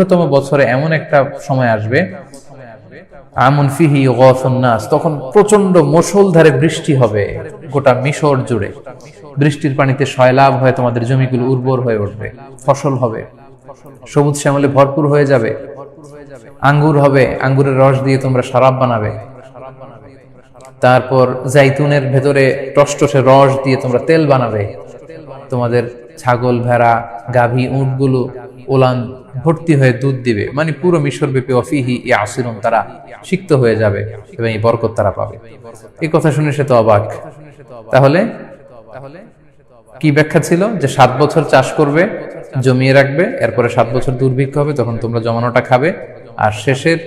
অন্যতম বছরে এমন একটা সময় আসবে, আমন ফিহি নাস, তখন প্রচণ্ড মুষলধারে বৃষ্টি হবে, গোটা মিশর জুড়ে। বৃষ্টির পানিতে সয়লাভ হয়ে তোমাদের জমিগুলো উর্বর হয়ে উঠবে, ফসল হবে, সবুজ শ্যামলে ভরপুর হয়ে যাবে, আঙ্গুর হবে, আঙ্গুরের রস দিয়ে তোমরা শরাব বানাবে। তারপর জাইতুনের ভেতরে টসটসে রস দিয়ে তোমরা তেল বানাবে, তোমাদের ছাগল, ভেড়া, গাভী, উঁটগুলো ওলান ভর্তি হয়ে দুধ দিবে। মানে পুরো মিশর ব্যাপী অফিহি ই আসিরুন তারা সিক্ত হয়ে যাবে এবং এই বরকত তারা পাবে। এই কথা শুনে সে তো অবাক। তাহলে কি ব্যাখ্যা ছিল? যে সাত বছর চাষ করবে, জমিয়ে রাখবে, এরপরে সাত বছর দুর্ভিক্ষ হবে, তখন তোমরা জমানোটা খাবে, আর শেষের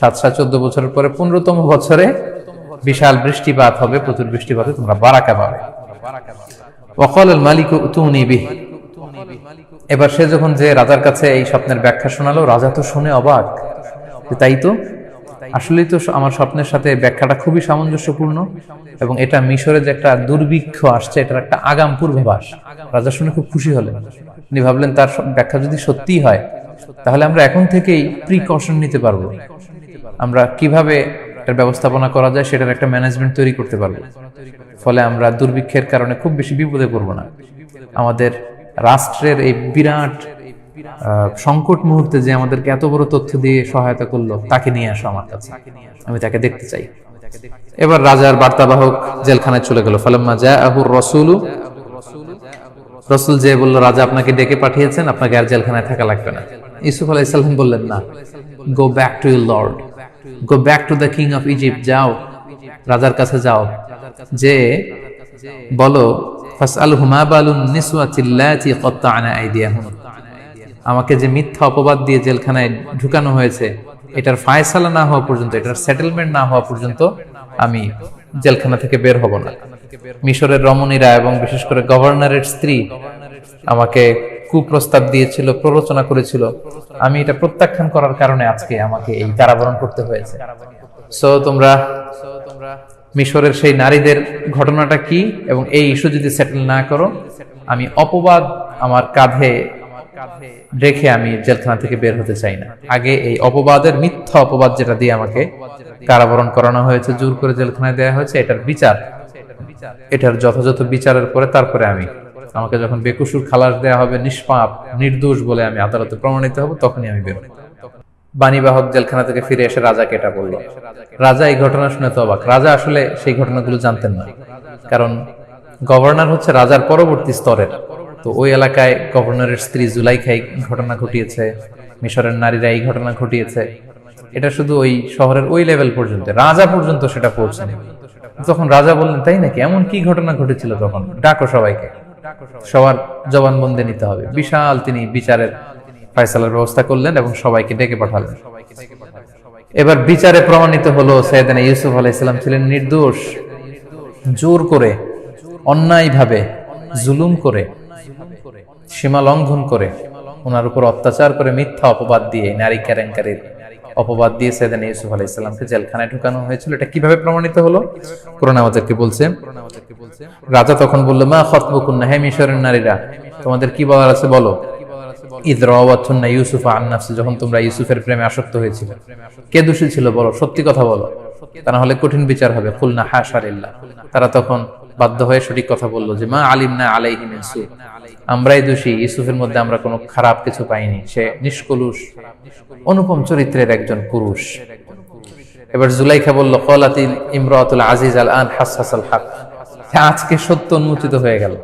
সাত সাত চোদ্দ বছরের পরে পনেরোতম বছরে বিশাল বৃষ্টিপাত হবে, প্রচুর বৃষ্টিপাতে তোমরা বারাকা পাবে। ওয়াকাল মালিক এবার সে যখন যে রাজার কাছে এই স্বপ্নের ব্যাখ্যা শোনালো, রাজা তো শুনে অবাক তাই তো? আসলেই তো আমার স্বপ্নের সাথে ব্যাখ্যাটা খুবই সামঞ্জস্যপূর্ণ এবং এটা মিশরে যে একটা দুর্ভিক্ষ আসছে, এটার একটা আগাম পূর্বাভাস রাজা শুনে খুব খুশি হলেন। তিনি ভাবলেন, তার ব্যাখ্যা যদি সত্যি হয়, তাহলে আমরা এখন থেকেই প্রিকশন নিতে পারব। আমরা কীভাবে এটার ব্যবস্থাপনা করা যায়, সেটার একটা ম্যানেজমেন্ট তৈরি করতে পারব। ফলে আমরা দুর্ভিক্ষের কারণে খুব বেশি বিপদে পড়ব না। আমাদের রাষ্ট্রের এই বিরাট সংকট মুহূর্তে যে আমাদেরকে এত বড় তথ্য দিয়ে সহায়তা করল, তাকে নিয়ে আসো আমার কাছে। আমি তাকে দেখতে চাই। এবার রাজার বার্তাবাহক জেলখানায় চলে গেল। ফালাম্মা আহুর রসুলু, রসুল যে বলল, রাজা আপনাকে ডেকে পাঠিয়েছেন, আপনাকে আর জেলখানায় থাকা লাগবে না। ইসুফ আলাইসাল্লাম বললেন, না go back to your lord go back to the king of Egypt যাও। রাজার কাছে যাও। যে বলো আমাকে যে মিথ্যা অপবাদ দিয়ে জেলখানায় ঢুকানো হয়েছে এটার ফায়সালা না হওয়া পর্যন্ত এটার সেটেলমেন্ট না হওয়া পর্যন্ত আমি জেলখানা থেকে বের হব না। মিশরের রমণীরা এবং বিশেষ করে গভর্নরের স্ত্রী আমাকে কুপ্রস্তাব দিয়েছিল, প্ররোচনা করেছিল। আমি এটা প্রত্যাখ্যান করার কারণে আজকে আমাকে এই কারাবরণ করতে হয়েছে। সো তোমরা মিশরের সেই নারীদের ঘটনাটা কি এবং এই ইস্যু যদি সেটেল না করো, আমি অপবাদ আমার কাঁধে রেখে আমি জেলখানা থেকে বের হতে চাই না। আগে এই অপবাদের, মিথ্যা অপবাদ যেটা দিয়ে আমাকে কারাবরণ করানো হয়েছে, জোর করে জেলখানায় দেওয়া হয়েছে, এটার বিচার। এটার যথাযথ বিচারের পরে তারপরে আমি আমাকে যখন বেকুসুর খালাস দেওয়া হবে, নিষ্পাপ, নির্দোষ বলে আমি আদালতে প্রমাণিত হব, তখনই আমি বের বাণীবাহক জেলখানা থেকে ফিরে এসে রাজাকে এটা বলল, রাজা এই ঘটনা শুনে তো অবাক। রাজা আসলে সেই ঘটনাগুলো জানতেন না। কারণ গভর্নর হচ্ছে রাজার পরবর্তী স্তরের। তো ওই এলাকায় গভর্নরের স্ত্রী জুলাইখা এই ঘটনা ঘটিয়েছে, মিশরের নারীরা এই ঘটনা ঘটিয়েছে। এটা শুধু ওই শহরের ওই লেভেল পর্যন্ত, রাজা পর্যন্ত সেটা পৌঁছেনি। তখন রাজা বললেন, তাই নাকি? এমন কি ঘটনা ঘটেছিল তখন? ডাকো সবাইকে। সবার জবানবন্দি নিতে হবে। বিশাল তিনি বিচারের ফয়সালার ব্যবস্থা করলেন এবং সবাইকে ডেকে পাঠালেন। এবার বিচারে প্রমাণিত হলো, সৈয়দানা ইউসুফ আলাইসাল্লাম ছিলেন নির্দোষ, জোর করে, অন্যায়ভাবে, জুলুম করে, সীমা লঙ্ঘন করে, ওনার উপর অত্যাচার করে মিথ্যা অপবাদ দিয়ে নারী কেলেঙ্কারির অপবাদ দিয়ে সেদিন ইউসুফ আলাইসাল্লামকে জেলখানায় ঢুকানো হয়েছিল। এটা কীভাবে প্রমাণিত হলো? কোরআন আমাদেরকে বলছে, রাজা তখন বলল, মা খতবকুন্না হে মিশরের নারীরা, তোমাদের কি বলার আছে বলো? তারা তখন বাধ্য হয়ে সঠিক কথা বলল যে, মা আলিম না আলাইহি মিন সু। আমরাই দোষী, ইউসুফের মধ্যে আমরা কোনো খারাপ কিছু পাইনি। সে নিষ্কলুষ, অনুপম চরিত্রের একজন পুরুষ। এবার জুলাইখা বলল কলাতিল ইমরাতুল আজিজ আল আন হাসাস আল হক আজকে সত্য উন্মোচিত হয়ে গেল।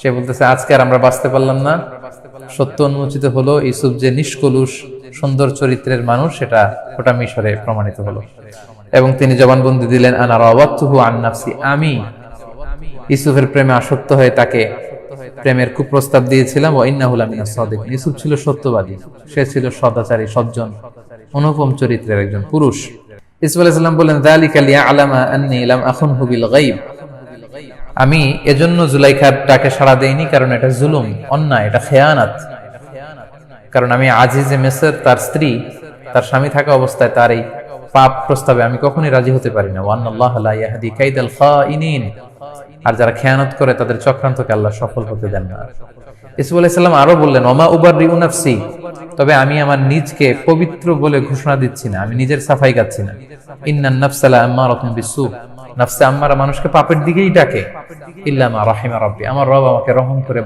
সে বলতেছে, আজকে আর আমরা বাঁচতে পারলাম না। সত্য উন্মোচিত হলো, ইউসুফ যে নিষ্কলুষ, সুন্দর চরিত্রের মানুষ, সেটা গোটা মিশরে প্রমাণিত হলো। এবং তিনি জবানবন্দি দিলেন আনার অবাত্তুহু আন্নাফসি আমি ইউসুফের প্রেমে আসক্ত হয়ে তাকে প্রেমের কুপ্রস্তাব দিয়েছিলাম ও ইন্নাহুল আমিনা সদিক ইউসুফ ছিল সত্যবাদী, সে ছিল সদাচারী, সজ্জন, অনুপম চরিত্রের একজন পুরুষ। ইসুফ আলাইসাল্লাম বললেন দালিকা লিয়া আলামা আন্নি ইলাম আখুন হুবিল গাইব আমি এজন্য জুলাইখার ডাকে সাড়া দেইনি, কারণ এটা জুলুম, অন্যায়, এটা খেয়ানাত। কারণ আমি আজিজে মেসর, তার স্ত্রী, তার স্বামী থাকা অবস্থায় তার এই পাপ প্রস্তাবে আমি কখনই রাজি হতে পারি না। ওয়ান আল্লাহ লা ইয়াহদি কাইদাল খাইনিন। আর যারা খেয়ানত করে, তাদের চক্রান্তকে আল্লাহ সফল হতে দেন না। আলাইসাল্লাম আরও বললেন অমা উবার রিউনাফসি তবে আমি আমার নিজকে পবিত্র বলে ঘোষণা দিচ্ছি না, আমি নিজের সাফাই গাচ্ছি না। ইন্নান আম্মা বিসু মানুষকে পাপের দিকেই ডাকে। রাহিমা আমার রব আমাকে রহম করে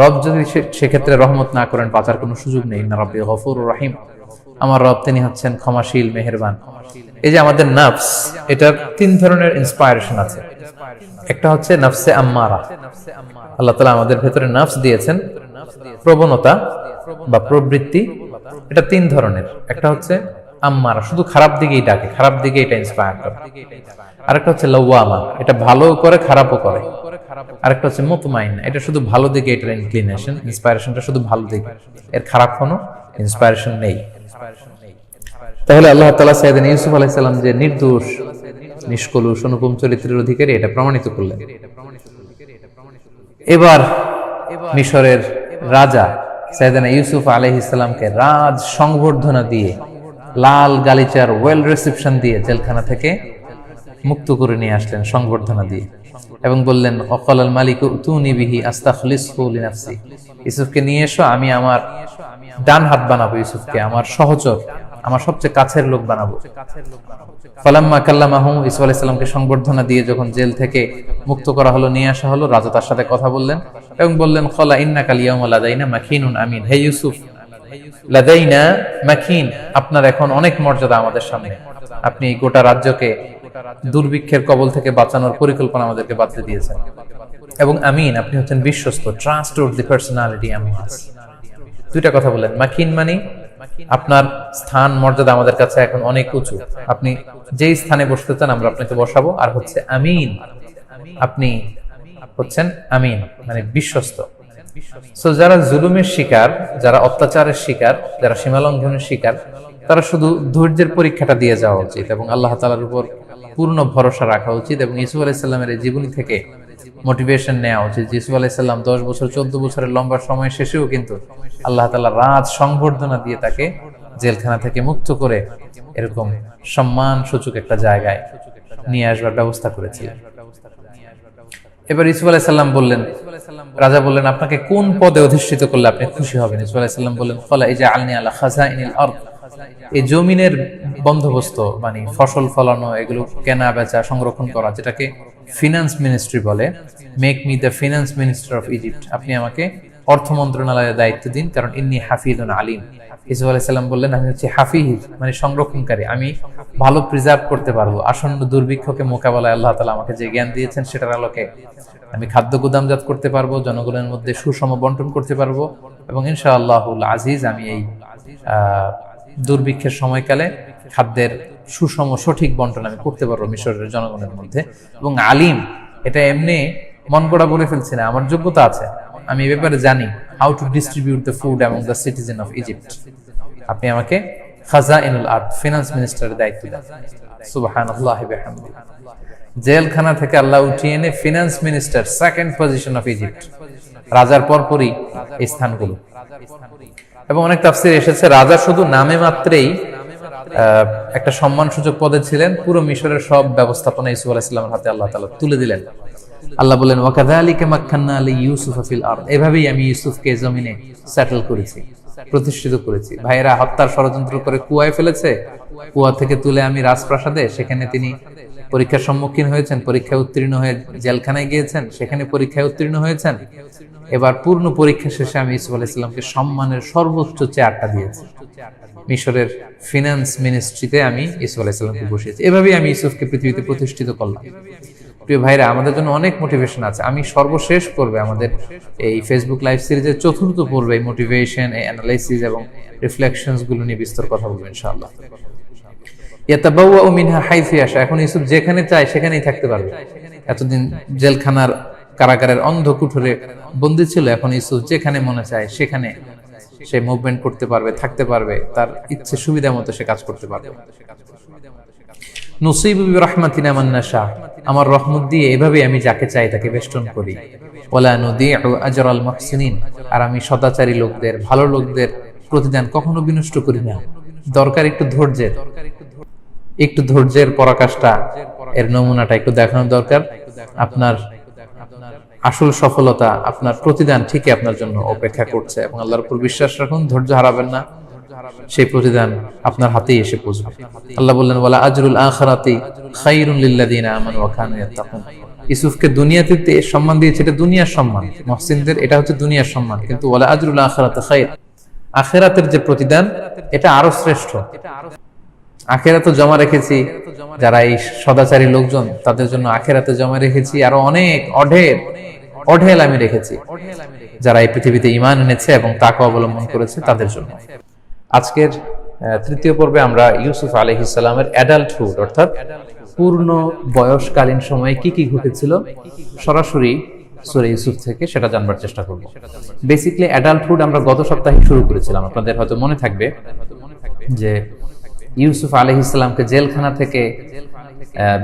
রব যদি সেক্ষেত্রে রহমত না করেন, বাঁচার কোনো সুযোগ নেই। আমার রব তিনি হচ্ছেন ক্ষমাশীল, মেহেরবান। এই যে আমাদের নাফস, এটার তিন ধরনের ইন্সপায়ারেশন আছে। একটা হচ্ছে নাফসে আম্মারা। আল্লাহ তালা আমাদের ভেতরে নাফস দিয়েছেন। প্রবণতা বা প্রবৃত্তি, এটা তিন ধরনের। একটা হচ্ছে আম্মারা, শুধু খারাপ দিকেই ডাকে, খারাপ দিকে এটা ইন্সপায়ার করে। আরেকটা হচ্ছে লওয়ামা, এটা ভালো করে, খারাপও করে। আরেকটা হচ্ছে মুতমাইন, এটা শুধু ভালো দিকে এটার ইনক্লিনেশন ইন্সপায়ারেশনটা শুধু ভালো দিকে। এর খারাপ কোনো ইন্সপায়ারেশন নেই। তাহলে আল্লাহ তালা সাইদিন ইউসুফ আলাইসাল্লাম যে নির্দোষ নিষ্কলুষ অনুপম চরিত্রের অধিকারী এটা প্রমাণিত করলেন। এবার মিশরের রাজা সাইদানা ইউসুফ আলহ ইসলামকে রাজ সংবর্ধনা দিয়ে লাল গালিচার ওয়েল রিসেপশন দিয়ে জেলখানা থেকে মুক্ত করে নিয়ে আসলেন সংবর্ধনা দিয়ে এবং বললেন অকল আল মালিক তুনি বিহি আস্তাখলিসি ইউসুফকে নিয়ে এসো, আমি আমার ডান হাত বানাবো ইউসুফকে, আমার সহচর আমার সবচেয়ে কাছের লোক বানাবো। ফালাম্মা কাল্লামাহু ইসু আলাইসাল্লামকে সংবর্ধনা দিয়ে যখন জেল থেকে মুক্ত করা হলো, নিয়ে আসা হলো, রাজা তার সাথে কথা বললেন এবং বললেন, খলা ইন্না কালিয়াউমা লাদাইনা মাখিনুন আমিন। হে ইউসুফ, লাদাইনা মাখিন, আপনার এখন অনেক মর্যাদা আমাদের সামনে। আপনি গোটা রাজ্যকে দুর্ভিক্ষের কবল থেকে বাঁচানোর পরিকল্পনা আমাদেরকে বাতলে দিয়েছেন। এবং আমিন, আপনি হচ্ছেন বিশ্বস্ত ট্রাস্ট দি পার্সোনালিটি আমিন দুইটা কথা বললেন। মাখিন মানে আপনার স্থান মর্যাদা আমাদের কাছে এখন অনেক উঁচু। আপনি যেই স্থানে বসতে চান আমরা আপনাকে বসাবো। আর হচ্ছে আমিন। আপনি হচ্ছেন আমিন মানে বিশ্বস্ত। সো যারা জুলুমের শিকার যারা অত্যাচারের শিকার যারা সীমালঙ্ঘনের শিকার তারা শুধু ধৈর্যের পরীক্ষাটা দিয়ে যাওয়া উচিত এবং আল্লাহ তালার উপর পূর্ণ ভরসা রাখা উচিত এবং ইসুফ আলাইসাল্লামের জীবনী থেকে মোটিভেশন নেওয়া উচিত। ইসুফ আলাইসাল্লাম দশ বছর, চোদ্দ বছরের লম্বা সময় শেষেও কিন্তু আল্লাহ তালা রাজ সংবর্ধনা দিয়ে তাকে জেলখানা থেকে মুক্ত করে এরকম সম্মান সূচক একটা জায়গায় নিয়ে আসবার ব্যবস্থা করেছিলেন এবার ইসুফ আলাইসাল্লাম বললেন, রাজা বললেন, আপনাকে কোন পদে অধিষ্ঠিত করলে আপনি খুশি হবেন? ইসুফ আলাইসাল্লাম বললেন, ফলা এই যে আলনি আল্লাহ খাজা ইনিল অর্থ এই জমিনের বন্দোবস্ত মানে ফসল ফলানো এগুলো কেনা বেচা সংরক্ষণ করা যেটাকে ফিনান্স মিনিস্ট্রি বলে make me the finance minister of Egypt আপনি আমাকে অর্থ মন্ত্রণালয়ের দায়িত্ব দিন কারণ ইন্নি হাফিদুন আলিম। ইসুফ আলাইসাল্লাম বললেন আমি হচ্ছি হাফিজ মানে সংরক্ষণকারী আমি ভালো প্রিজার্ভ করতে পারব। আসন্ন দুর্ভিক্ষকে মোকাবেলায় আল্লাহ তালা আমাকে যে জ্ঞান দিয়েছেন সেটার আলোকে আমি খাদ্য গুদামজাত করতে পারব জনগণের মধ্যে সুষম বন্টন করতে পারব এবং ইনশা আল্লাহুল আজিজ আমি এই আহ, দুর্ভিক্ষের সময়কালে খাদ্যের সুষম সঠিক বন্টন আমি করতে পারব মিশরের জনগণের মধ্যে। এবং আলিম, এটা এমনি মন করা বলে ফেলছি না, আমার যোগ্যতা আছে। আমি এ ব্যাপারে জানি how to distribute the food among the citizen of Egypt আপনি আমাকে খাজা ইনুল আর্থ ফিনান্স মিনিস্টারের দায়িত্ব দেন। সুবাহান জেলখানা থেকে আল্লাহ উঠিয়ে এনে finance minister second position of Egypt রাজার পরপরই এই স্থানগুলো। এবং অনেক তাফসির এসেছে। রাজা শুধু নামে মাত্রেই একটা সম্মানসূচক পদে ছিলেন। পুরো মিশরের সব ব্যবস্থাপনা ইসুফ আলাইহিসসালামের হাতে আল্লাহ তাআলা তুলে দিলেন। আল্লাহ বলেন ওয়াকাযালিকা মাক্কান্না আলী ইউসুফ ফিল আরদ। এভাবেই আমি ইউসুফকে জমিনে সেটেল করেছি, প্রতিষ্ঠিত করেছি। ভাইয়েরা হত্যার ষড়যন্ত্র করে কুয়ায় ফেলেছে। কুয়া থেকে তুলে আমি রাজপ্রাসাদে, সেখানে তিনি পরীক্ষার সম্মুখীন হয়েছেন, পরীক্ষায় উত্তীর্ণ হয়ে জেলখানায় গিয়েছেন, সেখানে পরীক্ষায় উত্তীর্ণ হয়েছেন। এবার পূর্ণ পরীক্ষা শেষে আমি ইসুফ আলাইসাল্লামকে সম্মানের সর্বোচ্চ চেয়ারটা দিয়েছি। মিশরের ফিনান্স মিনিস্ট্রিতে আমি ইসুফ আলাইসাল্লামকে বসিয়েছি। এভাবেই আমি ইসুফকে পৃথিবীতে প্রতিষ্ঠিত করলাম। প্রিয় ভাইরা, আমাদের জন্য অনেক মোটিভেশন আছে। আমি সর্বশেষ পর্বে আমাদের এই ফেসবুক লাইভ সিরিজের চতুর্থ পর্বে মোটিভেশন অ্যানালাইসিস এবং রিফ্লেকশনসগুলো নিয়ে বিস্তর কথা বলব ইনশাআল্লাহ। মিনহা এখন ইউসুফ যেখানে চায় সেখানেই থাকতে পারবে। এতদিন জেলখানার কারাগারের অন্ধ বন্দী ছিল, এখন ইউসুফ যেখানে মনে চায় সেখানে সে মুভমেন্ট করতে পারবে, থাকতে পারবে, তার ইচ্ছে সুবিধা মতো সে কাজ করতে পারবে। আমার রহমত দিয়ে এভাবে আমি যাকে চাই তাকে বেষ্টন করি। ওলা নদী আজর আল মহসিনিন। আর আমি সদাচারী লোকদের, ভালো লোকদের প্রতিদান কখনো বিনষ্ট করি না। দরকার একটু ধৈর্যের। একটু ধৈর্যের পরাকাষ্ঠা এর নমুনাটা একটু দেখানো দরকার। আপনার আসল সফলতা, আপনার প্রতিদান ঠিকই আপনার জন্য অপেক্ষা করছে এবং আল্লাহর উপর বিশ্বাস রাখুন, ধৈর্য হারাবেন না। সেই প্রতিদান আপনার হাতেই এসে পৌঁছবে। আল্লাহ বললেন, ওয়ালা আজরুল আখিরাতি খায়রুল লিল্লাযিনা আমানু ওয়া কানু ইয়াত্তাকুন। ইউসুফকে দুনিয়াতে সম্মান দিয়েছে, এটা দুনিয়ার সম্মান। মহসিনদের এটা হচ্ছে দুনিয়ার সম্মান। কিন্তু ওয়ালা আজরুল আখিরাতি খায়র আখিরাতের যে প্রতিদান, এটা আরও শ্রেষ্ঠ। আখেরাতে জমা রেখেছি। যারা এই সদাচারী লোকজন, তাদের জন্য আখেরাতে জমা রেখেছি। আরও অনেক অঢের অঢেল আমি রেখেছি। যারা এই পৃথিবীতে ইমান এনেছে এবং তাকে অবলম্বন করেছে, তাদের জন্য। আজকের তৃতীয় পর্বে আমরা ইউসুফ আলহিসাল্লামের অ্যাডাল্টহুড অর্থাৎ পূর্ণ বয়সকালীন সময়ে কি কি ঘটেছিল, সরাসরি সুরে ইউসুফ থেকে সেটা জানবার চেষ্টা করব। বেসিক্যালি অ্যাডাল্টহুড আমরা গত সপ্তাহে শুরু করেছিলাম। আপনাদের হয়তো মনে থাকবে যে ইউসুফ আলহ ইসলামকে জেলখানা থেকে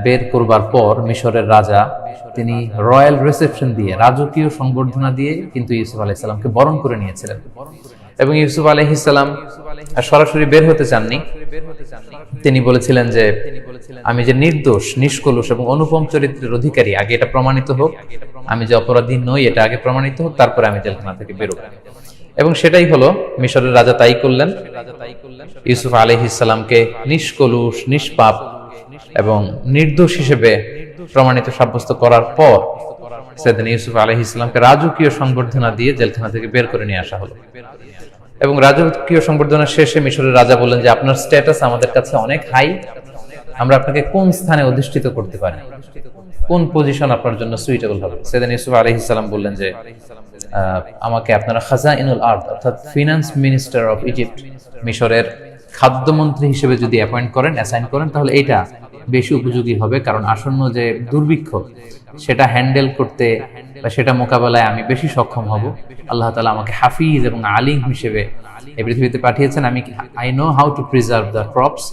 বের করবার পর মিশরের রাজা তিনি রয়্যাল রিসেপশন দিয়ে, রাজকীয় সংবর্ধনা দিয়ে কিন্তু ইউসুফ আলহ ইসলামকে বরণ করে নিয়েছিলেন। এবং ইউসুফ আলহ ইসলাম সরাসরি বের হতে চাননি। তিনি বলেছিলেন যে, আমি যে নির্দোষ, নিষ্কলুষ এবং অনুপম চরিত্রের অধিকারী, আগে এটা প্রমাণিত হোক। আমি যে অপরাধী নই, এটা আগে প্রমাণিত হোক, তারপরে আমি জেলখানা থেকে বেরোবো। এবং সেটাই হলো মিশরের রাজা তাই করলেন। ইউসুফ আলহ ইসলামকে নিষ্কলুষ, নিষ্পাপ এবং নির্দোষ হিসেবে প্রমাণিত সাব্যস্ত করার পর সেদিন ইউসুফ আলহ ইসলামকে রাজকীয় সংবর্ধনা দিয়ে জেলখানা থেকে বের করে নিয়ে আসা হলো। এবং রাজকীয় সংবর্ধনা শেষে মিশরের রাজা বললেন যে, আপনার স্ট্যাটাস আমাদের কাছে অনেক হাই আমরা আপনাকে কোন স্থানে অধিষ্ঠিত করতে পারি? কোন পজিশন আপনার জন্য সুইটেবল হবে? সেদিন ইউসুফ আলহ ইসলাম বললেন যে আমাকে আপনারা খাজা ইনুল আর্থ অর্থাৎ ফিনান্স মিনিস্টার অফ ইজিপ্ট মিশরের খাদ্যমন্ত্রী হিসেবে যদি অ্যাপয়েন্ট করেন অ্যাসাইন করেন, তাহলে এইটা বেশি উপযোগী হবে। কারণ আসন্ন যে দুর্ভিক্ষ, সেটা হ্যান্ডেল করতে বা সেটা মোকাবেলায় আমি বেশি সক্ষম হব। আল্লাহ তালা আমাকে হাফিজ এবং আলিম হিসেবে এই পৃথিবীতে পাঠিয়েছেন। আমি I know how to preserve the crops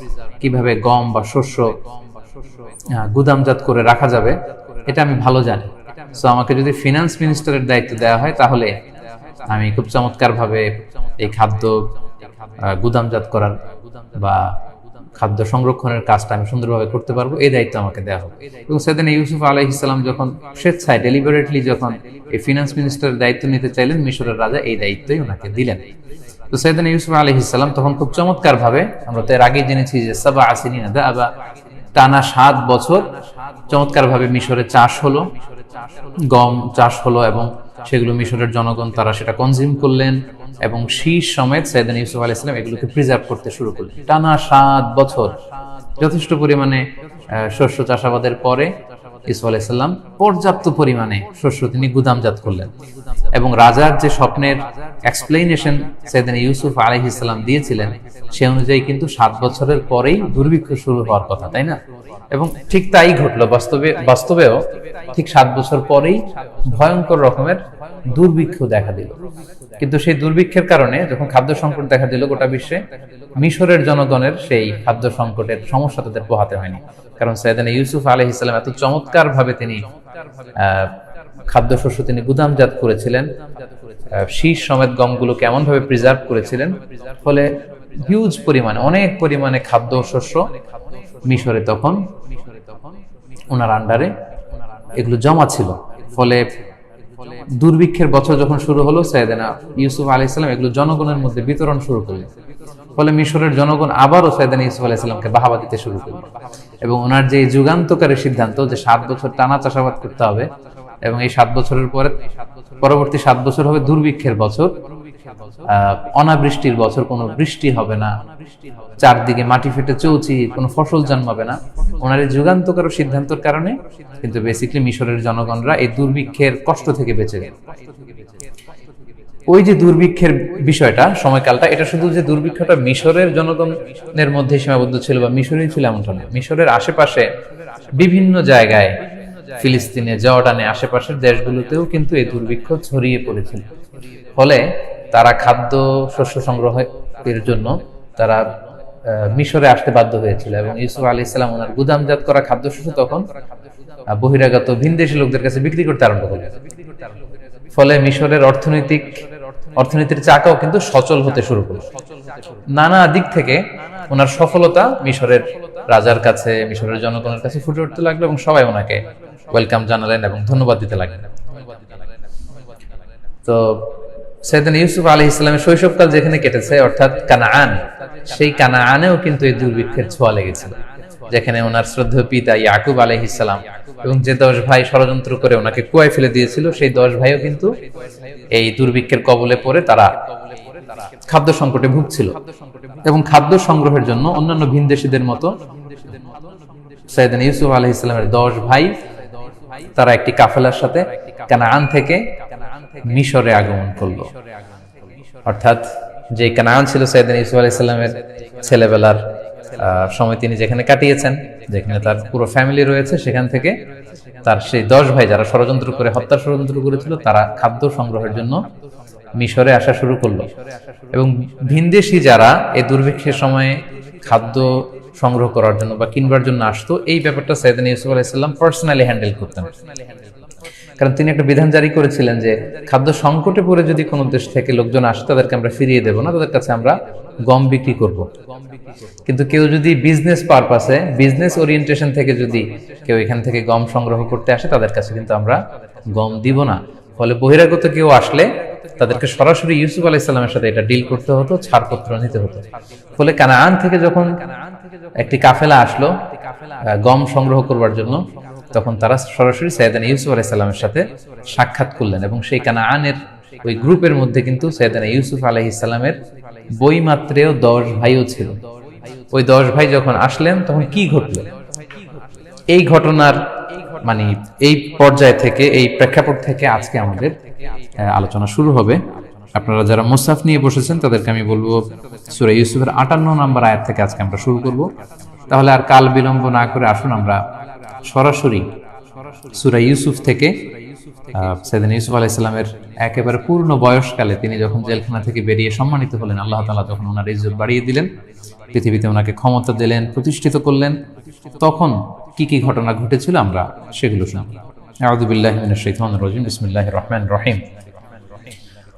কীভাবে গম বা শস্য গুদামজাত করে রাখা যাবে, এটা আমি ভালো জানি। সো আমাকে যদি ফিনান্স মিনিস্টারের দায়িত্ব দেওয়া হয়, তাহলে আমি খুব চমৎকার ভাবে এই খাদ্য গুদামজাত করার বা খাদ্য সংরক্ষণের কাজটা আমি সুন্দরভাবে করতে পারব, এই দায়িত্ব আমাকে দেওয়া হবে এবং সেদিন ইউসুফ আলাহ ইসলাম যখন স্বেচ্ছায় ডেলিভারেটলি যখন এই ফিনান্স মিনিস্টারের দায়িত্ব নিতে চাইলেন, মিশরের রাজা এই দায়িত্বই ওনাকে দিলেন। তো সেদিন ইউসুফ আলহ ইসলাম তখন খুব চমৎকার ভাবে আমরা তো এর আগে জেনেছি যে সাবা আসিনী না আবা টানা সাত বছর চমৎকার ভাবে মিশরে চাষ হলো। গম চাষ হলো এবং সেগুলো মিশরের জনগণ, তারা সেটা কনজিউম করলেন এবং শীষ সমেত সৈয়দান ইউসুফ আলাহ ইসলাম এগুলোকে প্রিজার্ভ করতে শুরু করলেন। টানা সাত বছর যথেষ্ট পরিমাণে শস্য চাষাবাদের পরে ইসু আলাইসাল্লাম পর্যাপ্ত পরিমাণে শস্য তিনি গুদামজাত করলেন। এবং রাজার যে স্বপ্নের এক্সপ্লেনেশন সেদিন ইউসুফ আলহ ইসলাম দিয়েছিলেন, সে অনুযায়ী কিন্তু সাত বছরের পরেই দুর্ভিক্ষ শুরু হওয়ার কথা, তাই না? এবং ঠিক তাই ঘটলো, বাস্তবে বাস্তবেও ঠিক সাত বছর পরেই ভয়ঙ্কর রকমের দুর্ভিক্ষ দেখা দিল। কিন্তু সেই দুর্ভিক্ষের কারণে যখন খাদ্য সংকট দেখা দিল গোটা বিশ্বে, মিশরের জনগণের সেই খাদ্য সংকটের সমস্যা তাদের পোহাতে হয়নি। কারণ সৈয়দানা ইউসুফ আলহ ইসলাম এত চমৎকার ভাবে তিনি খাদ্যশস্য তিনি গুদামজাত করেছিলেন। শীষ সমেত গমগুলো কেমন ভাবে প্রিজার্ভ করেছিলেন, ফলে হিউজ পরিমাণে, অনেক পরিমাণে খাদ্য শস্য মিশরে তখন ওনার আন্ডারে এগুলো জমা ছিল। ফলে দুর্ভিক্ষের বছর যখন শুরু হলো সৈয়দেনা ইউসুফ আলি ইসলাম এগুলো জনগণের মধ্যে বিতরণ শুরু করলেন। ফলে মিশরের জনগণ আবারও সৈয়দানা ইউসুফ আলাহ ইসলামকে বাহাবা দিতে শুরু করল এবং ওনার যে যুগান্তকারী সিদ্ধান্ত যে সাত বছর টানা চাষাবাদ করতে হবে এবং এই সাত বছরের পরে পরবর্তী সাত বছর হবে দুর্ভিক্ষের বছর অনাবৃষ্টির বছর কোনো বৃষ্টি হবে না। চারদিকে মাটি ফেটে চৌচি কোনো ফসল জন্মাবে না। ওনার এই যুগান্তকার সিদ্ধান্তর কারণে কিন্তু বেসিক্যালি মিশরের জনগণরা এই দুর্ভিক্ষের কষ্ট থেকে বেঁচে গেল। ওই যে দুর্ভিক্ষের বিষয়টা, সময়কালটা, এটা শুধু যে দুর্ভিক্ষটা মিশরের জনগণের মধ্যে সীমাবদ্ধ ছিল বা মিশরেই ছিল এমনটা না মিশরের আশেপাশে বিভিন্ন জায়গায়, ফিলিস্তিনে, জর্ডানে, আশেপাশের দেশগুলোতেও কিন্তু এই দুর্ভিক্ষ ছড়িয়ে পড়েছিল। ফলে তারা খাদ্য শস্য সংগ্রহের জন্য তারা মিশরে আসতে বাধ্য হয়েছিল এবং ইউসুফ আলী ইসলাম ওনার গুদামজাত করা খাদ্যশস্য তখন বহিরাগত ভিনদেশি লোকদের কাছে বিক্রি করতে আরম্ভ করলেন। ফলে মিশরের অর্থনৈতিক, অর্থনীতির চাকাও কিন্তু সচল হতে শুরু করল। নানা দিক থেকে ওনার সফলতা মিশরের রাজার কাছে, মিশরের জনগণের কাছে ফুটে উঠতে লাগল এবং সবাই ওনাকে ওয়েলকাম জানালেন এবং ধন্যবাদ দিতে লাগলেন। তো সৈয়দান ইউসুফ আলী ইসলামের শৈশবকাল যেখানে কেটেছে, অর্থাৎ কানাআন, সেই কানাআনেও কিন্তু এই দুর্ভিক্ষের ছোঁয়া লেগেছিল, যেখানে ওনার শ্রদ্ধেয় পিতা ইয়াকুব আলহ ইসলাম এবং যে দশ ভাই ষড়যন্ত্র করে ওনাকে কুয়ায় ফেলে দিয়েছিল, সেই দশ ভাইও কিন্তু এই দুর্ভিক্ষের কবলে পড়ে তারা খাদ্য সংকটে ভুগছিল এবং খাদ্য সংগ্রহের জন্য অন্যান্য ভিনদেশীদের মতো সৈয়দান ইউসুফ আলহ ইসলামের দশ ভাই তারা একটি কাফেলার সাথে কানাআন থেকে মিশরে আগমন করল। অর্থাৎ যে কানাআন ছিল সৈয়দান ইউসুফ আলহ ইসলামের ছেলেবেলার সময় তিনি যেখানে কাটিয়েছেন, যেখানে তার পুরো ফ্যামিলি রয়েছে, সেখান থেকে তার সেই দশ ভাই যারা ষড়যন্ত্র করে, হত্যা ষড়যন্ত্র করেছিল, তারা খাদ্য সংগ্রহের জন্য মিশরে আসা শুরু করল। এবং ভিনদেশি যারা এই দুর্ভিক্ষের সময়ে খাদ্য সংগ্রহ করার জন্য বা কিনবার জন্য আসতো। এই ব্যাপারটা সৈয়দান ইউসুফ আলাইসাল্লাম পার্সোনালি হ্যান্ডেল করতেন। কারণ তিনি একটা বিধান জারি করেছিলেন যে, খাদ্য সংকটে পড়ে যদি কোনো দেশ থেকে লোকজন আসে, তাদেরকে আমরা ফিরিয়ে দেব না, তাদের কাছে আমরা গম বিক্রি করব। কিন্তু কেউ যদি বিজনেস পারপাসে বিজনেস ওরিয়েন্টেশন থেকে যদি কেউ এখান থেকে গম সংগ্রহ করতে আসে, তাদের কাছে কিন্তু আমরা গম দিব না। ফলে বহিরাগত কেউ আসলে তাদেরকে সরাসরি ইউসুফ আলাইসাল্লামের সাথে এটা ডিল করতে হতো, ছাড়পত্র নিতে হতো। ফলে কানাআন থেকে যখন একটি কাফেলা আসলো গম সংগ্রহ করবার জন্য তখন তারা সরাসরি সৈয়দান ইউসুফ আলাইসাল্লামের সাথে সাক্ষাৎ করলেন এবং সেই কানাআনের ওই গ্রুপের মধ্যে কিন্তু সৈয়দান ইউসুফ আলাইহিসাল্লামের বই মাত্রেও দশ ভাইও ছিল। ওই দশ ভাই যখন আসলেন তখন কি ঘটলো? এই ঘটনার মানে এই পর্যায় থেকে এই প্রেক্ষাপট থেকে আজকে আমাদের আলোচনা শুরু হবে। আপনারা যারা মুসাফ নিয়ে বসেছেন তাদেরকে আমি বলব সুরা ইউসুফের আটান্ন নম্বর আয়াত থেকে আজকে আমরা শুরু করব। তাহলে আর কাল বিলম্ব না করে আসুন আমরা সরাসরি সুরা ইউসুফ থেকে সেদিন ইউসুফ আলাইসাল্লামের একেবারে পূর্ণ বয়সকালে তিনি যখন জেলখানা থেকে বেরিয়ে সম্মানিত হলেন, আল্লাহ তালা যখন ওনার ইজ্জত বাড়িয়ে দিলেন, পৃথিবীতে ওনাকে ক্ষমতা দিলেন, প্রতিষ্ঠিত করলেন, তখন কি কি ঘটনা ঘটেছিল আমরা সেগুলো শুনি আউযু বিল্লাহি মিনাশ শাইতানির রাজিম, বিসমিল্লাহির রহমানির রহিম।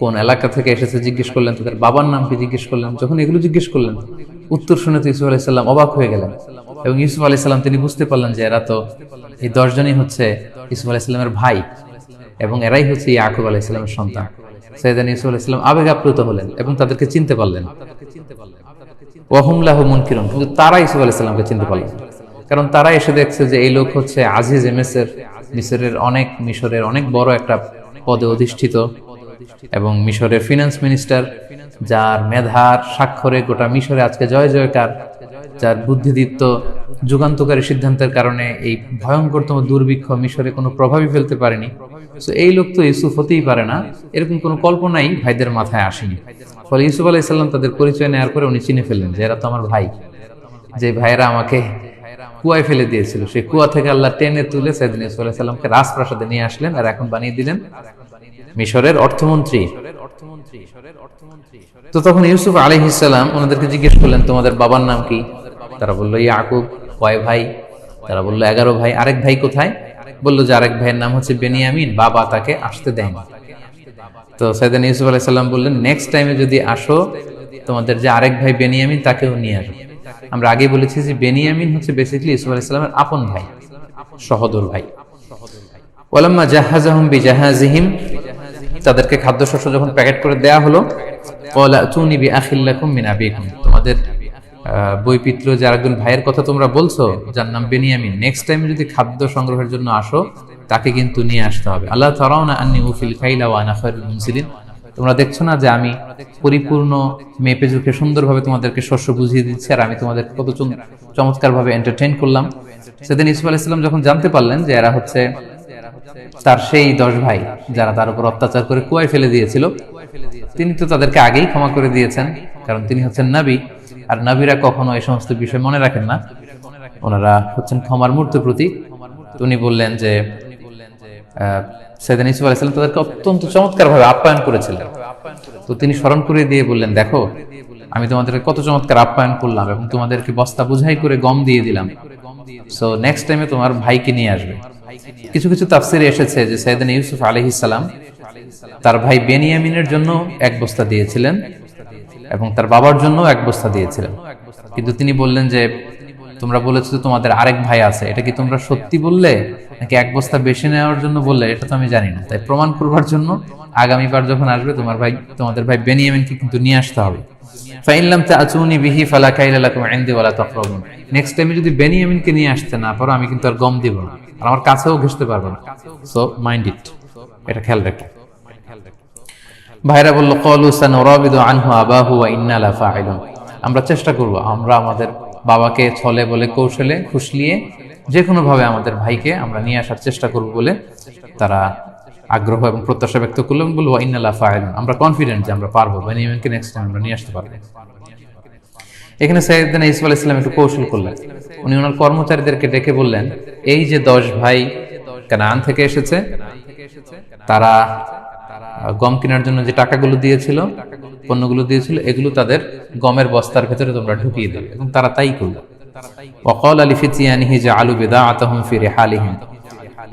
কোন এলাকা থেকে এসেছে জিজ্ঞেস করলেন, তাদের বাবার নাম কি জিজ্ঞেস করলেন, যখন এগুলো জিজ্ঞেস করলেন, উত্তর শুনে তো ইউসুফ আলাইসাল্লাম অবাক হয়ে গেলেন। এবং ইউসুফ আলাইসাল্লাম তিনি বুঝতে পারলেন যে এরা তো এই দশজনই হচ্ছে ইউসুফ আলাইসাল্লামের ভাই এবং এরাই হচ্ছে ইয়াকুব আলাইসাল্লামের সন্তান। সৈয়দান ইউসুফ আলাইসাল্লাম আবেগ আপ্লুত হলেন এবং তাদেরকে চিনতে পারলেন। ওয়াহুমলাহ মুনকিরুন, কিন্তু তারা ইসুফ আলাইসাল্লামকে চিনতে পারলেন। কারণ তারা এসে দেখছে যে এই লোক হচ্ছে আজিজ এমএসের মিশরের অনেক মিশরের অনেক বড় একটা পদে অধিষ্ঠিত। এবং মিশরের ফিনান্স মিনিস্টার যার মেধার স্বাক্ষরে গোটা মিশরে আজকে জয় জয়কার, যার বুদ্ধিদীপ্ত, যুগান্তকারী সিদ্ধান্তের কারণে এই ভয়ঙ্করতম দুর্ভিক্ষ মিশরে কোনো প্রভাবই ফেলতে পারেনি। তো এই লোক তো ইউসুফ হতেই পারে না, এরকম কোনো কল্পনাই ভাইদের মাথায় আসেনি। ফলে ইউসুফ আলাইসাল্লাম তাদের পরিচয় নেওয়ার পরে উনি চিনে ফেললেন যে এরা তো আমার ভাই। যে ভাইয়েরা আমাকে কুয়ায় ফেলে দিয়েছিল, সেই কুয়া থেকে আল্লাহ টেনে তুলে সাইদিন ইউসুফ আলাইসাল্লামকে রাজপ্রাসাদে নিয়ে আসলেন আর এখন বানিয়ে দিলেন। মিশরের অর্থমন্ত্রী। তো তখন ইউসুফ আলী ইসাল্লাম ওনাদেরকে জিজ্ঞেস করলেন তোমাদের বাবার নাম কি? তারা বলল ইয়াকুব কয় ভাই? তারা বলল এগারো ভাই। আরেক ভাই কোথায়? বলল যে আরেক ভাইয়ের নাম হচ্ছে বেনিয়ামিন বাবা তাকে আসতে দেয়নি তো সাইদান ইউসুফ আলাইসাল্লাম বললেন নেক্সট টাইমে যদি আসো তোমাদের যে আরেক ভাই বেনিয়ামিন তাকেও নিয়ে আসবে আমরা আগে বলেছি যে বেনিয়ামিন হচ্ছে বেসিক্যালি ইউসুফ আলাইসাল্লামের আপন ভাই সহদর ভাই। ওলাম্মা জাহাজাহুম বি জাহাজিহিম তাদেরকে খাদ্যশস্য যখন প্যাকেট করে দেয়া হলো তোমাদের আহ, বৈপিত্র যে আরেকজন ভাইয়ের কথা তোমরা বলছো যার নাম বেনিয়ামিন নেক্সট টাইম যদি খাদ্য সংগ্রহের জন্য আসো তাকে কিন্তু নিয়ে আসতে হবে। আল্লাহ তারাউনা আন্নি উফিল খাইলা ওয়া আনা মুনসিলিন তোমরা দেখছ না যে আমি পরিপূর্ণ মেপে ঝুঁকে সুন্দরভাবে তোমাদেরকে শস্য বুঝিয়ে দিচ্ছি আর আমি তোমাদের কত চমৎকার ভাবে এন্টারটেইন করলাম। সেদিন ইসুফ আলাইসাল্লাম যখন জানতে পারলেন যে এরা হচ্ছে তার সেই দশ ভাই যারা তার উপর অত্যাচার করে কুয়ায় ফেলে দিয়েছিল, তিনি তো তাদেরকে আগেই ক্ষমা করে দিয়েছেন, কারণ তিনি হচ্ছেন নাবি। আর নাবিরা কখনো এই সমস্ত বিষয় মনে রাখেন না। ওনারা হচ্ছেন ক্ষমার মূর্ত প্রতীক। উনি বললেন যে সেদিন ইসুফ আলাইসাল্লাম তাদেরকে অত্যন্ত চমৎকার ভাবে আপ্যায়ন করেছিলেন। তো তিনি স্মরণ করে দিয়ে বললেন, দেখো, আমি তোমাদেরকে কত চমৎকার আপ্যায়ন করলাম এবং তোমাদেরকে বস্তা বুঝাই করে গম দিয়ে দিলাম। সো নেক্সট টাইমে তোমার ভাইকে নিয়ে আসবে। কিছু কিছু তাফসিরে এসেছে যে সৈয়দিন ইউসুফ আলহিসাল্লাম তার ভাই বেনিয়ামিনের জন্য এক বস্তা দিয়েছিলেন এবং তার বাবার জন্য এক বস্তা দিয়েছিলেন। কিন্তু তিনি বললেন যে, তোমরা বলেছ তোমাদের আরেক ভাই আছে। এটা কি তোমরা সত্যি বললে? নাকি এক বস্তা বেশি নেওয়ার জন্য বললে? এটা তো আমি জানি না। তাই প্রমাণ করবার জন্য আগামীবার যখন আসবে, তোমার ভাই, তোমাদের ভাই বেনিয়ামিনকে কিন্তু নিয়ে আসতে হবে। নিয়ে আসতে না পারো, আমি কিন্তু আর গম দিব না। আর আমার কাছেও ঘেসতে পারব না। সো মাইন্ড ইট এটা খেয়াল রাখো। ভাইরা বলল, কলু সানুরাবিদু আনহু আবাহু ওয়া ইন্না লা ফাইলুন আমরা চেষ্টা করব, আমরা আমাদের বাবাকে ছলে বলে কৌশলে খুশলিয়ে যে কোনো ভাবে আমাদের ভাইকে আমরা নিয়ে আসার চেষ্টা করব বলে তারা আগ্রহ এবং প্রত্যাশা ব্যক্ত করল এবং বলব ইন্না লা ফাইলুন আমরা কনফিডেন্ট যে আমরা পারব বেনিয়ামিনকে নেক্সট টাইম আমরা নিয়ে আসতে পারব। এখানে সৈয়দিন ইসমাল ইসলাম একটু কৌশল করলেন। উনি ওনার কর্মচারীদেরকে ডেকে বললেন, এই যে দশ ভাই কানান থেকে এসেছে, তারা গম কেনার জন্য যে টাকাগুলো দিয়েছিল, পণ্যগুলো দিয়েছিল, এগুলো তাদের গমের বস্তার ভেতরে তোমরা ঢুকিয়ে দেবে। এবং তারা তাই করল। ওকল আলী ফিতিয়ানিহি যে আলু বেদা আতহম ফিরে হালিহিম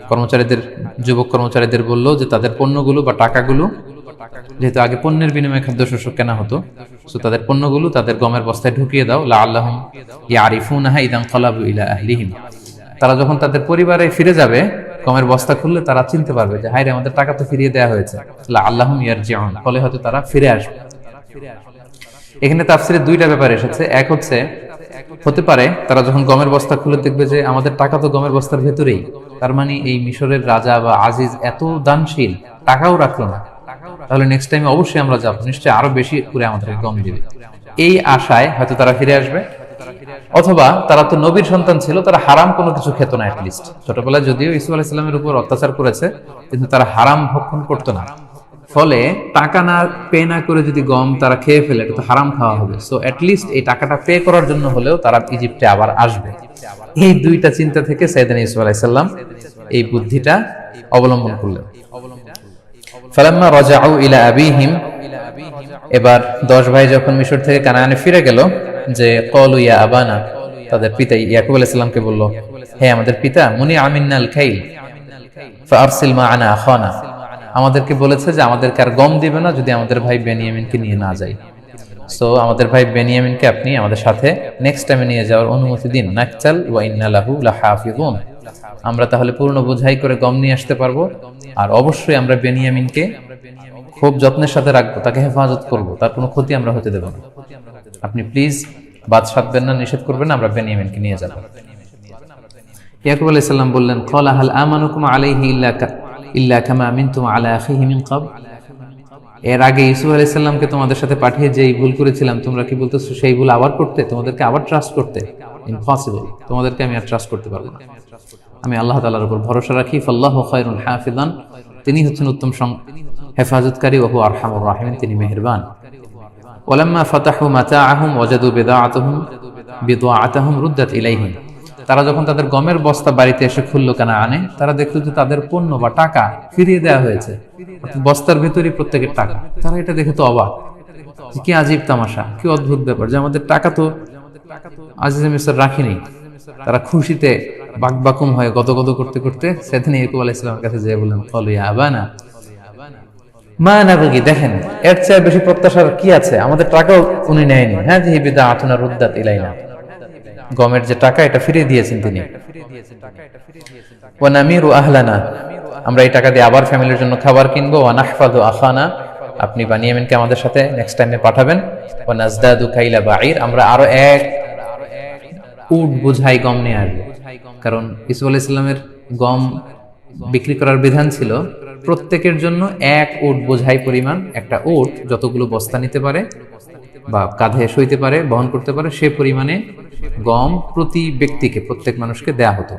কর্মচারীদের, যুবক কর্মচারীদের বলল যে তাদের পণ্যগুলো বা টাকাগুলো যেহেতু আগে পণ্যের বিনিময়ে খাদ্যশস্য কেনা হতো, তো তাদের পণ্যগুলো তাদের গমের বস্তায় ঢুকিয়ে দাও লা আল্লাহম ইয়ারিফুনাহা ইদান কলাবু ইলা আহলিহিম। তারা যখন তাদের পরিবারে ফিরে যাবে, গমের বস্তা খুললে তারা চিনতে পারবে যে হাইরে আমাদের টাকা তো ফিরিয়ে দেওয়া হয়েছে। লা আল্লাহম ইয়ারজিউন, ফলে হয়তো তারা ফিরে আসবে। এখানে তাফসিরে দুইটা ব্যাপার এসেছে। এক হচ্ছে, হতে পারে তারা যখন গমের বস্তা খুলে দেখবে যে, আমাদের টাকা তো গমের বস্তার ভেতরেই। তার মানে এই মিশরের রাজা বা আজিজ এত দানশীল, টাকাও রাখল না। তাহলে নেক্সট টাইমে অবশ্যই আমরা যাব। নিশ্চয়ই আরও বেশি করে আমাদেরকে গম দিবে। এই আশায় হয়তো তারা ফিরে আসবে। অথবা তারা তো নবীর সন্তান ছিল, তারা হারাম কোনো কিছু খেত না অ্যাটলিস্ট ছোটবেলায় যদিও ইসু আলাইসাল্লামের উপর অত্যাচার করেছে, কিন্তু তারা হারাম ভক্ষণ করতো না। ফলে টাকা না পে না করে যদি গম তারা খেয়ে ফেলে তো হারাম খাওয়া হবে। সো অ্যাটলিস্ট এই টাকাটা পে করার জন্য হলেও তারা ইজিপ্টে আবার আসবে। এই দুইটা চিন্তা থেকে সৈয়দান ইসু আলাইসাল্লাম এই বুদ্ধিটা অবলম্বন করলেন। ফালাম্মা রাজাউ ইলা আবিহিম। এবার দশ ভাই যখন মিশর থেকে কানানে ফিরে গেল, যে কলু ইয়া আবানা, তাদের পিতা ইয়াকুব আলাইসাল্লামকে বলল, হে আমাদের পিতা, মুনি আমিনাল খাইল। ফারসিল মা আনা আখানা। আমাদেরকে বলেছে যে, আমাদেরকে আর গম দিবে না যদি আমাদের ভাই বেনিয়ামিনকে নিয়ে না যাই সো আমাদের ভাই বেনিয়ামিনকে আপনি আমাদের সাথে নেক্সট টাইমে নিয়ে যাওয়ার অনুমতি দিন। নাকচাল ওয়া ইন্নালাহু লাহাফিজুন আমরা তাহলে পূর্ণ বোঝাই করে গম নিয়ে আসতে পারব। আর অবশ্যই আমরা বেনিয়ামিনকে খুব যত্নের সাথে রাখব, তাকে হেফাজত করব। তার কোনো ক্ষতি আমরা হতে দেব না। আপনি প্লিজ বাদ সাধবেন না, নিষেধ করবেন আমরা বেনিয়ামিনকে নিয়ে যাব। ইয়াকুব বললেন আমানুকুম আলাইহি ইল্লা কামা আমিনতুম আলা আখিহি মিন ক্বাব এর আগে ইউসুফ আলাইহিস তোমাদের সাথে পাঠিয়ে যেই ভুল করেছিলাম, তোমরা কি বলতেছো, সেই ভুল আবার করতে? তোমাদেরকে আবার ট্রাস্ট করতে? ইম্পসিবল তোমাদেরকে আমি আর ট্রাস্ট করতে পারব না। আমি আল্লাহ তালার উপর ভরসা রাখি, ফাল্লাহু খায়রুল হাফিজান তিনি হচ্ছেন উত্তম হেফাজতকারী ওহু আরহামুর রাহিমিন, তিনি মেহেরবান। ওলাম্মা ফাতাহু মাতাআহুম ওয়াজাদু বিদাআতুহুম বিদাআতাহুম রুদ্দাত ইলাইহিম। তারা যখন তাদের গমের বস্তা বাড়িতে এসে খুললো কেনা আনে, তারা দেখল যে তাদের পণ্য বা টাকা ফিরিয়ে দেওয়া হয়েছে। বস্তার ভেতরই প্রত্যেকের টাকা। তারা এটা দেখে তো অবাক কি আজীব তামাশা, কি অদ্ভুত ব্যাপার যে আমাদের টাকা তো আজিজ মিস্টার রাখিনি। তারা খুশিতে বাকবাকুম হয়ে গত গত করতে করতে সেদিন ইসলামের কাছে যেয়ে বললেন আবানা। মা নাবগি, দেখেন, এর চেয়ে বেশি প্রত্যাশার কি আছে? আমাদের টাকাও উনি নেয়নি। হ্যাঁ বিদা রুদ্দাত ইলাইনা। গমের যে টাকা, এটা ফিরিয়ে দিয়েছেন তিনি। আহলানা। আমরা এই টাকা দিয়ে আবার ফ্যামিলির জন্য খাবার কিনবো। ও নাহফাদু আখানা। আপনি বানিয়ামিনকে আমাদের সাথে? নেক্সট টাইমে পাঠাবেন। বাঈর। আমরা আরও এক উট বোঝাই গম নিয়ে আসব কারণ ইসু আলাহ ইসলামের গম বিক্রি করার বিধান ছিল, প্রত্যেকের জন্য এক উট বোঝাই পরিমাণ একটা উট যতগুলো বস্তা নিতে পারে বা কাঁধে সইতে পারে, বহন করতে পারে, সে পরিমাণে গম প্রতি ব্যক্তিকে, প্রত্যেক মানুষকে দেয়া হতো।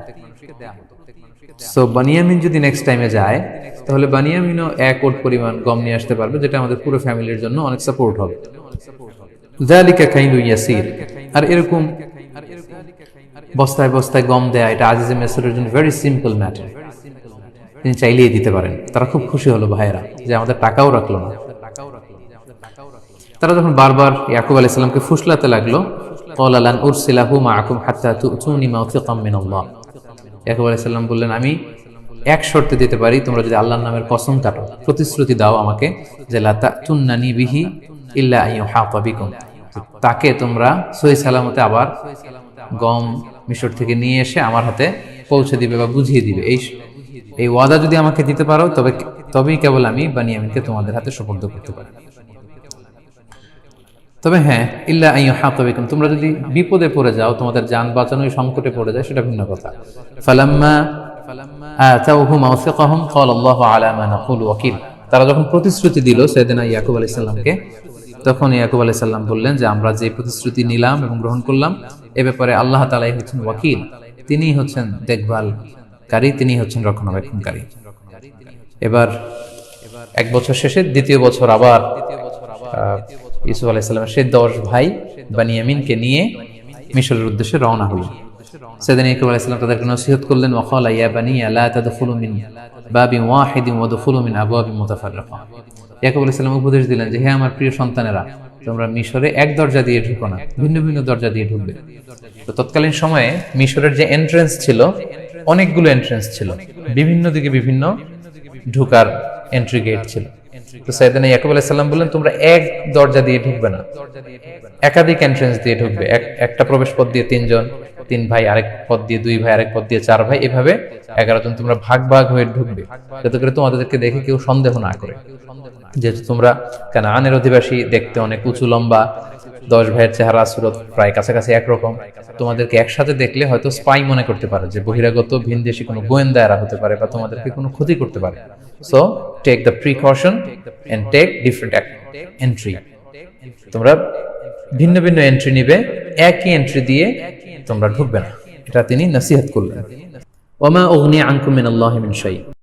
সো বানিয়ামিন যদি নেক্সট টাইমে যায়, তাহলে বানিয়ামিনও এক ওট পরিমাণ গম নিয়ে আসতে পারবে, যেটা আমাদের পুরো ফ্যামিলির জন্য অনেক সাপোর্ট হবে। আর এরকম বস্তায় বস্তায় গম দেয়া, এটা আজিজে মেসরের জন্য ভেরি সিম্পল ম্যাটার তিনি চাইলেই দিতে পারেন। তারা খুব খুশি হলো ভাইয়েরা যে আমাদের টাকাও রাখল না। তারা যখন বারবার ইয়াকুব আলি সাল্লামকে ফুসলাতে লাগল কলালান উরসিলাহু মা আকুম হাত্তা তুনি ইয়াকুব আলি সাল্লাম বললেন, আমি এক শর্তে দিতে পারি, তোমরা যদি আল্লাহর নামের কসম কাটো, প্রতিশ্রুতি দাও আমাকে যে লাতা তুন্নানি বিহি ইল্লা আইয়ু বিকুম। তাকে তোমরা সহি সালামতে আবার গম মিশর থেকে নিয়ে এসে আমার হাতে পৌঁছে দিবে বা বুঝিয়ে দিবে। এই এই ওয়াদা যদি আমাকে দিতে পারো, তবে তবেই কেবল আমি বানিয়ামিনকে তোমাদের হাতে সুপর্দ করতে পারি। তবে হ্যাঁ ইল্লা হাতাবিকুম তোমরা যদি বিপদে পড়ে যাও, তোমাদের যান বাঁচানোর সংকটে পড়ে যায়, সেটা ভিন্ন কথা। ফালাম্মা তারা যখন প্রতিশ্রুতি দিল, সাইয়েদনা ইয়াকুব আলাইহিস সালামকে তখন ইয়াকুব আলাইহিস সালাম বললেন যে আমরা যে প্রতিশ্রুতি নিলাম এবং গ্রহণ করলাম এ ব্যাপারে আল্লাহ তালাই হচ্ছেন ওয়াকিল। তিনিই হচ্ছেন দেখভালকারী তিনি হচ্ছেন রক্ষণাবেক্ষণকারী। এবার এক বছর শেষে দ্বিতীয় বছর আবার আহ, ইউসুফ আলাইসাল্লামের সেই দশ ভাই বানিয়ামিনকে নিয়ে মিশরের উদ্দেশ্যে রওনা হলো। সেদিন ইয়াকুব আলাইসাল্লাম তাদেরকে নসিহত করলেন ওয়াকালা ইয়া বানি লা তাদখুলু মিন বাবি ওয়াহিদিন ওয়াদখুলু মিন আবওয়াবিন মুতাফাররিকা। ইয়াকুব আলাইসাল্লাম উপদেশ দিলেন যে হ্যাঁ আমার প্রিয় সন্তানেরা, তোমরা মিশরে এক দরজা দিয়ে ঢুকো না, ভিন্ন ভিন্ন দরজা দিয়ে ঢুকবে। তো তৎকালীন সময়ে মিশরের যে এন্ট্রেন্স ছিল, অনেকগুলো এন্ট্রেন্স ছিল। বিভিন্ন দিকে বিভিন্ন ঢুকার এন্ট্রি গেট ছিল। তো সাইদানা ইয়াকুব সালাম বললেন, তোমরা এক দরজা দিয়ে ঢুকবে না। একাধিক এন্ট্রেন্স দিয়ে ঢুকবে। এক, একটা প্রবেশ পথ দিয়ে তিনজন, তিন ভাই আরেক পথ দিয়ে দুই ভাই, আরেক পথ দিয়ে চার ভাই, এভাবে এগারো জন তোমরা ভাগ ভাগ হয়ে ঢুকবে। যাতে করে তোমাদেরকে দেখে কেউ সন্দেহ না করে। যেহেতু তোমরা কেন আনের অধিবাসী, দেখতে অনেক উঁচু লম্বা, দশ ভাইয়ের চেহারা, সুরত প্রায় কাছাকাছি একরকম। তোমাদেরকে একসাথে দেখলে হয়তো স্পাই মনে করতে পারে যে বহিরাগত ভিনদেশি কোনো গোয়েন্দা এরা হতে পারে বা তোমাদেরকে কোনো ক্ষতি করতে পারে। So take the precaution and take different entry তোমরা ভিন্ন ভিন্ন এন্ট্রি নিবে, একই এন্ট্রি দিয়ে তোমরা ঢুকবে না। এটা তিনি নসিহত করলেন। ওমা অগ্নি আঙ্কুমিন মিন আল্লাহ মিন শাই।